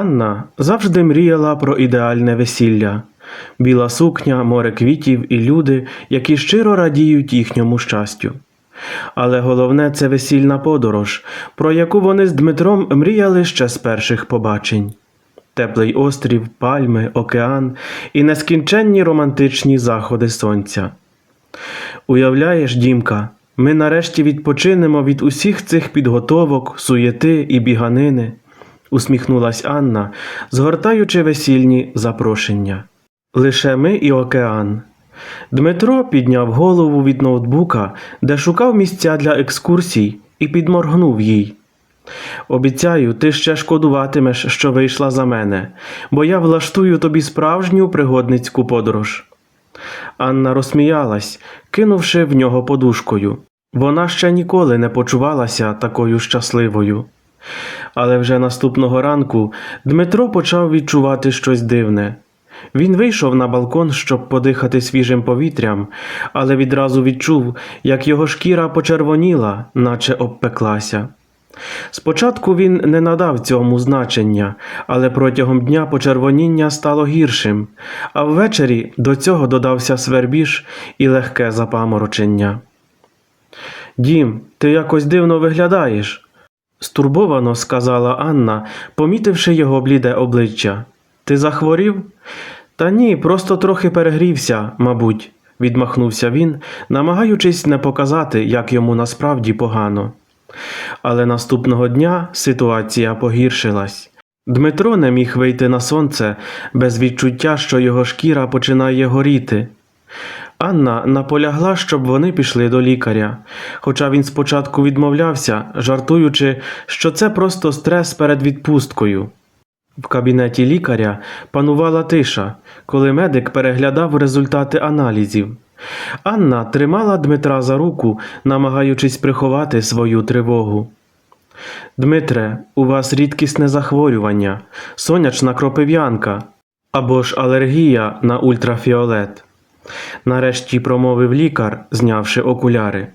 Анна завжди мріяла про ідеальне весілля, біла сукня, море квітів і люди, які щиро радіють їхньому щастю. Але головне це весільна подорож, про яку вони з Дмитром мріяли ще з перших побачень. Теплий острів, пальми, океан і нескінченні романтичні заходи сонця. Уявляєш, Дімка, ми нарешті відпочинемо від усіх цих підготовок, суєти і біганини, усміхнулась Анна, згортаючи весільні запрошення. Лише ми і океан. Дмитро підняв голову від ноутбука, де шукав місця для екскурсій, і підморгнув їй. Обіцяю, ти ще шкодуватимеш, що вийшла за мене, бо я влаштую тобі справжню пригодницьку подорож. Анна розсміялась, кинувши в нього подушкою. Вона ще ніколи не почувалася такою щасливою. Але вже наступного ранку Дмитро почав відчувати щось дивне. Він вийшов на балкон, щоб подихати свіжим повітрям, але відразу відчув, як його шкіра почервоніла, наче обпеклася. Спочатку він не надав цьому значення, але протягом дня почервоніння стало гіршим, а ввечері до цього додався свербіж і легке запаморочення. Дім, ти якось дивно виглядаєш, стурбовано сказала Анна, помітивши його бліде обличчя. Ти захворів? Та ні, просто трохи перегрівся, мабуть, відмахнувся він, намагаючись не показати, як йому насправді погано. Але наступного дня ситуація погіршилась. Дмитро не міг вийти на сонце без відчуття, що його шкіра починає горіти. Анна наполягла, щоб вони пішли до лікаря, хоча він спочатку відмовлявся, жартуючи, що це просто стрес перед відпусткою. В кабінеті лікаря панувала тиша, коли медик переглядав результати аналізів. Анна тримала Дмитра за руку, намагаючись приховати свою тривогу. Дмитре, у вас рідкісне захворювання, сонячна кропив'янка або ж алергія на ультрафіолет. Нарешті промовив лікар, знявши окуляри.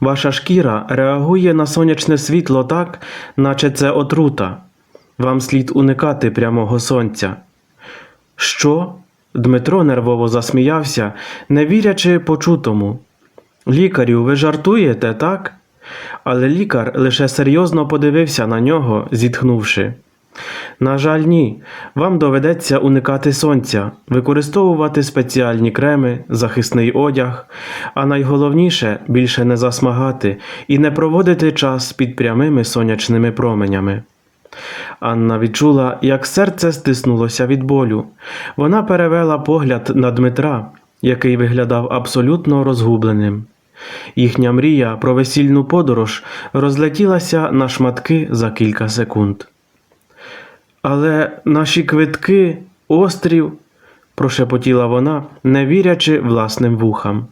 Ваша шкіра реагує на сонячне світло так, наче це отрута. Вам слід уникати прямого сонця. Що? Дмитро нервово засміявся, не вірячи почутому. Лікарю, ви жартуєте, так? Але лікар лише серйозно подивився на нього, зітхнувши. На жаль, ні. Вам доведеться уникати сонця, використовувати спеціальні креми, захисний одяг, а найголовніше більше не засмагати і не проводити час під прямими сонячними променями. Анна відчула, як серце стиснулося від болю. Вона перевела погляд на Дмитра, який виглядав абсолютно розгубленим. Їхня мрія про весільну подорож розлетілася на шматки за кілька секунд. Але наші квитки, острів, прошепотіла вона, не вірячи власним вухам.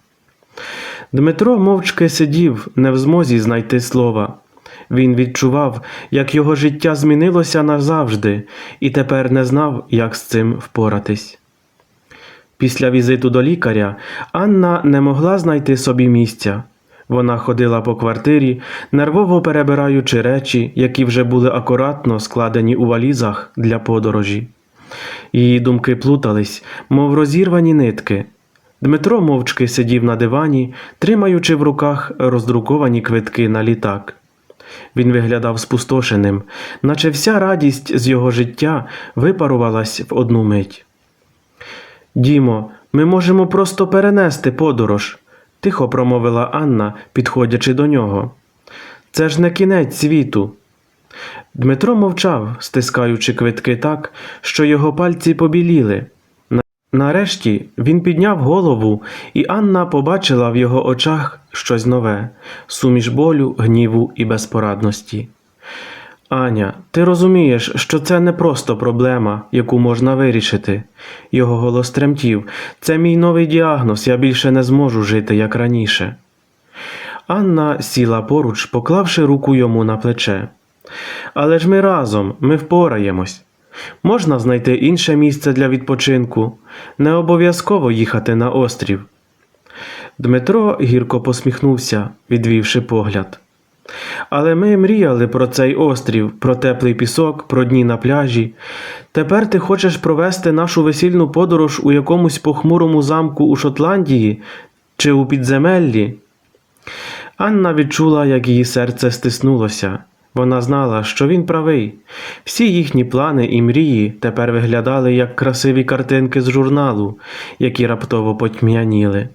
Дмитро мовчки сидів, не в змозі знайти слова. Він відчував, як його життя змінилося назавжди, і тепер не знав, як з цим впоратись. Після візиту до лікаря Анна не могла знайти собі місця. Вона ходила по квартирі, нервово перебираючи речі, які вже були акуратно складені у валізах для подорожі. Її думки плутались, мов розірвані нитки. Дмитро мовчки сидів на дивані, тримаючи в руках роздруковані квитки на літак. Він виглядав спустошеним, наче вся радість з його життя випарувалась в одну мить. Дімо, ми можемо просто перенести подорож, тихо промовила Анна, підходячи до нього. Це ж не кінець світу. Дмитро мовчав, стискаючи квитки так, що його пальці побіліли. Нарешті він підняв голову, і Анна побачила в його очах щось нове суміш болю, гніву і безпорадності. Аня, ти розумієш, що це не просто проблема, яку можна вирішити. Його голос тремтів. Це мій новий діагноз, я більше не зможу жити, як раніше. Анна сіла поруч, поклавши руку йому на плече. Але ж ми разом, ми впораємось. Можна знайти інше місце для відпочинку, не обов'язково їхати на острів. Дмитро гірко посміхнувся, відвівши погляд. Але ми мріяли про цей острів, про теплий пісок, про дні на пляжі. Тепер ти хочеш провести нашу весільну подорож у якомусь похмурому замку у Шотландії чи у підземеллі? Анна відчула, як її серце стиснулося. Вона знала, що він правий. Всі їхні плани і мрії тепер виглядали як красиві картинки з журналу, які раптово потьмяніли.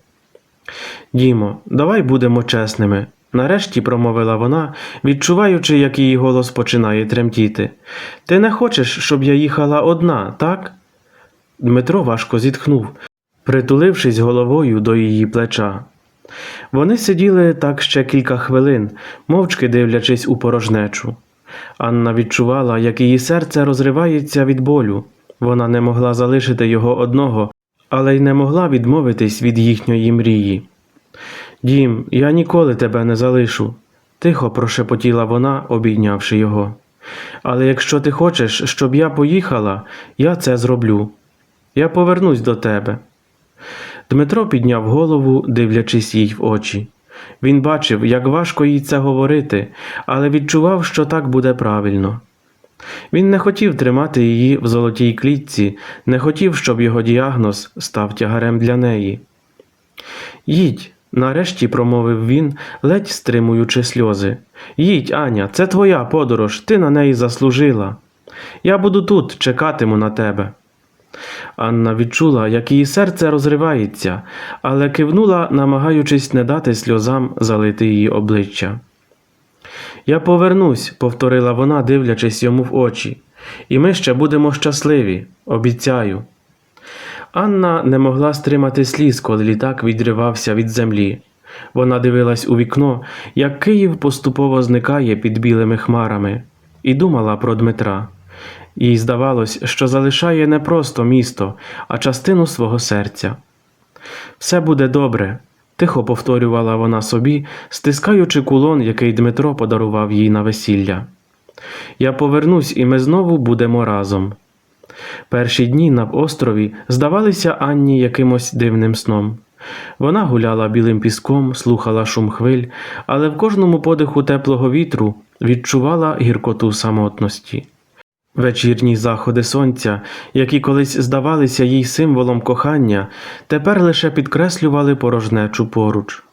Дімо, давай будемо чесними. Нарешті промовила вона, відчуваючи, як її голос починає тремтіти. Ти не хочеш, щоб я їхала одна, так? Дмитро важко зітхнув, притулившись головою до її плеча. Вони сиділи так ще кілька хвилин, мовчки дивлячись у порожнечу. Анна відчувала, як її серце розривається від болю. Вона не могла залишити його одного, але й не могла відмовитись від їхньої мрії. Дім, я ніколи тебе не залишу, тихо прошепотіла вона, обійнявши його. Але якщо ти хочеш, щоб я поїхала, я це зроблю. Я повернусь до тебе. Дмитро підняв голову, дивлячись їй в очі. Він бачив, як важко їй це говорити, але відчував, що так буде правильно. Він не хотів тримати її в золотій клітці, не хотів, щоб його діагноз став тягарем для неї. Їдь, нарешті промовив він, ледь стримуючи сльози. Їдь, Аня, це твоя подорож, ти на неї заслужила. Я буду тут, чекатиму на тебе. Анна відчула, як її серце розривається, але кивнула, намагаючись не дати сльозам залити її обличчя. Я повернусь, повторила вона, дивлячись йому в очі, і ми ще будемо щасливі, обіцяю. Анна не могла стримати сліз, коли літак відривався від землі. Вона дивилась у вікно, як Київ поступово зникає під білими хмарами, і думала про Дмитра. Їй здавалось, що залишає не просто місто, а частину свого серця. Все буде добре, тихо повторювала вона собі, стискаючи кулон, який Дмитро подарував їй на весілля. Я повернусь, і ми знову будемо разом. Перші дні на острові здавалися Анні якимось дивним сном. Вона гуляла білим піском, слухала шум хвиль, але в кожному подиху теплого вітру відчувала гіркоту самотності. Вечірні заходи сонця, які колись здавалися їй символом кохання, тепер лише підкреслювали порожнечу поруч.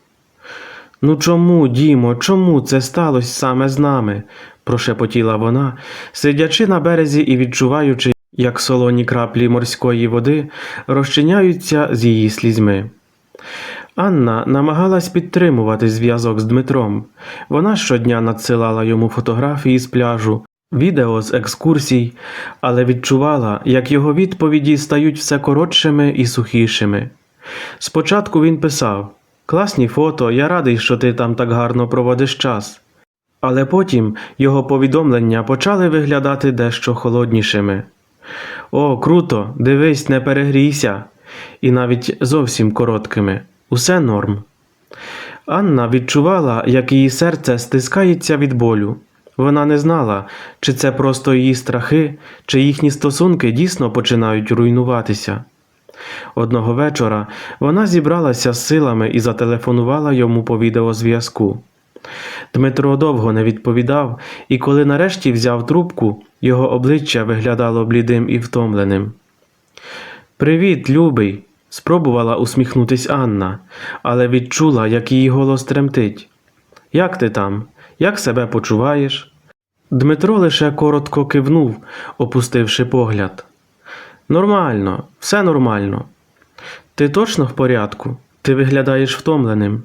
Ну чому, Дімо, чому це сталося саме з нами? прошепотіла вона, сидячи на березі і відчуваючи, як солоні краплі морської води розчиняються з її слізьми. Анна намагалась підтримувати зв'язок з Дмитром. Вона щодня надсилала йому фотографії з пляжу, відео з екскурсій, але відчувала, як його відповіді стають все коротшими і сухішими. Спочатку він писав Класні фото, я радий, що ти там так гарно проводиш час. Але потім його повідомлення почали виглядати дещо холоднішими. О, круто, дивись, не перегрійся, і навіть зовсім короткими. Усе норм. Анна відчувала, як її серце стискається від болю. Вона не знала, чи це просто її страхи, чи їхні стосунки дійсно починають руйнуватися. Одного вечора вона зібралася з силами і зателефонувала йому по відеозв'язку. Дмитро довго не відповідав, і коли нарешті взяв трубку, його обличчя виглядало блідим і втомленим. Привіт, любий, спробувала усміхнутись Анна, але відчула, як її голос тремтить. Як ти там? Як себе почуваєш? Дмитро лише коротко кивнув, опустивши погляд. Нормально, все нормально. Ти точно в порядку? Ти виглядаєш втомленим.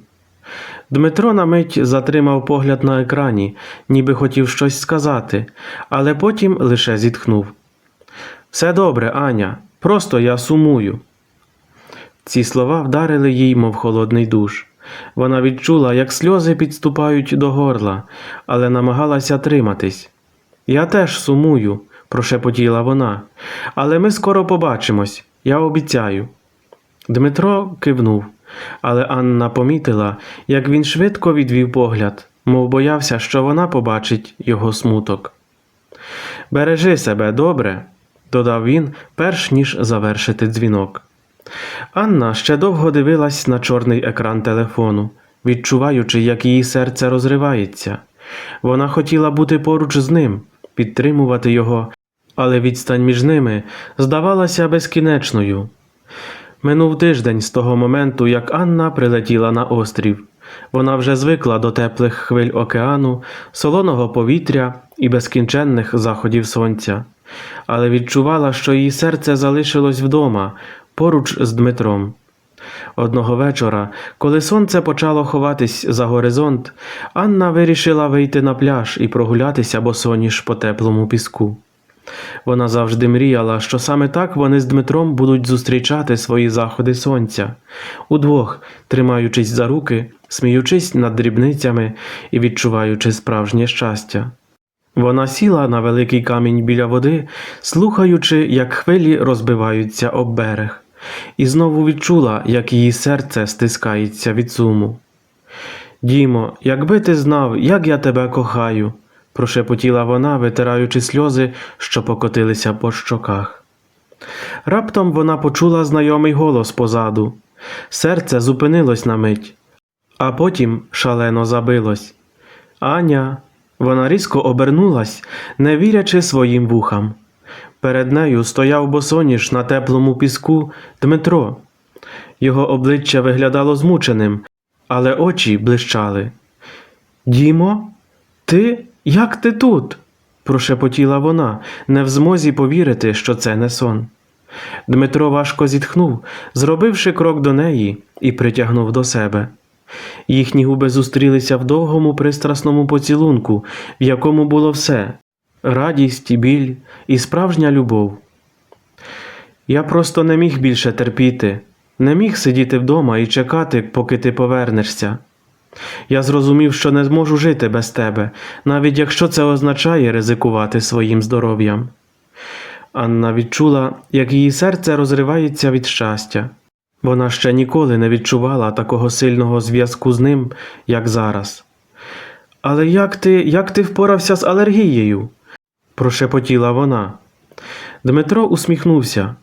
Дмитро на мить затримав погляд на екрані, ніби хотів щось сказати, але потім лише зітхнув. Все добре, Аня, просто я сумую. Ці слова вдарили їй, мов холодний душ. Вона відчула, як сльози підступають до горла, але намагалася триматись. Я теж сумую, прошепотіла вона, але ми скоро побачимось, я обіцяю. Дмитро кивнув, але Анна помітила, як він швидко відвів погляд, мов боявся, що вона побачить його смуток. Бережи себе добре, додав він, перш ніж завершити дзвінок. Анна ще довго дивилась на чорний екран телефону, відчуваючи, як її серце розривається. Вона хотіла бути поруч з ним, підтримувати його, але відстань між ними здавалася безкінечною. Минув тиждень з того моменту, як Анна прилетіла на острів. Вона вже звикла до теплих хвиль океану, солоного повітря і безкінченних заходів сонця, але відчувала, що її серце залишилось вдома, поруч з Дмитром. Одного вечора, коли сонце почало ховатись за горизонт, Анна вирішила вийти на пляж і прогулятися босоніж по теплому піску. Вона завжди мріяла, що саме так вони з Дмитром будуть зустрічати свої заходи сонця, удвох тримаючись за руки, сміючись над дрібницями і відчуваючи справжнє щастя. Вона сіла на великий камінь біля води, слухаючи, як хвилі розбиваються об берег, і знову відчула, як її серце стискається від суму. Дімо, якби ти знав, як я тебе кохаю, прошепотіла вона, витираючи сльози, що покотилися по щоках. Раптом вона почула знайомий голос позаду. Серце зупинилось на мить, а потім шалено забилось. Аня. Вона різко обернулась, не вірячи своїм вухам. Перед нею стояв босоніж на теплому піску Дмитро. Його обличчя виглядало змученим, але очі блищали. Дімо, ти? Як ти тут? прошепотіла вона, не в змозі повірити, що це не сон. Дмитро важко зітхнув, зробивши крок до неї і притягнув до себе. Їхні губи зустрілися в довгому пристрасному поцілунку, в якому було все радість, біль і справжня любов. Я просто не міг більше терпіти, не міг сидіти вдома і чекати, поки ти повернешся. Я зрозумів, що не зможу жити без тебе, навіть якщо це означає ризикувати своїм здоров'ям. Анна відчула, як її серце розривається від щастя. Вона ще ніколи не відчувала такого сильного зв'язку з ним, як зараз. Але як ти, як ти впорався з алергією? прошепотіла вона. Дмитро усміхнувся.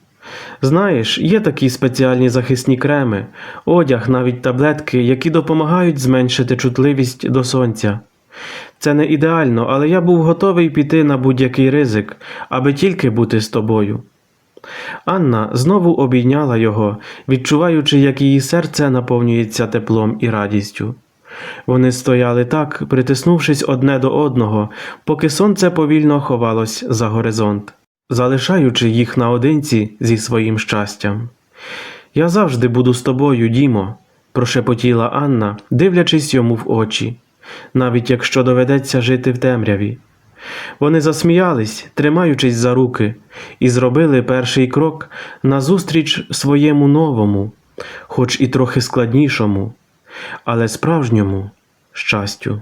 Знаєш, є такі спеціальні захисні креми, одяг, навіть таблетки, які допомагають зменшити чутливість до сонця. Це не ідеально, але я був готовий піти на будь-який ризик, аби тільки бути з тобою. Анна знову обійняла його, відчуваючи, як її серце наповнюється теплом і радістю. Вони стояли так, притиснувшись одне до одного, поки сонце повільно ховалось за горизонт, залишаючи їх наодинці зі своїм щастям. Я завжди буду з тобою, Дімо, прошепотіла Анна, дивлячись йому в очі, навіть якщо доведеться жити в темряві. Вони засміялись, тримаючись за руки, і зробили перший крок назустріч своєму новому, хоч і трохи складнішому, але справжньому щастю.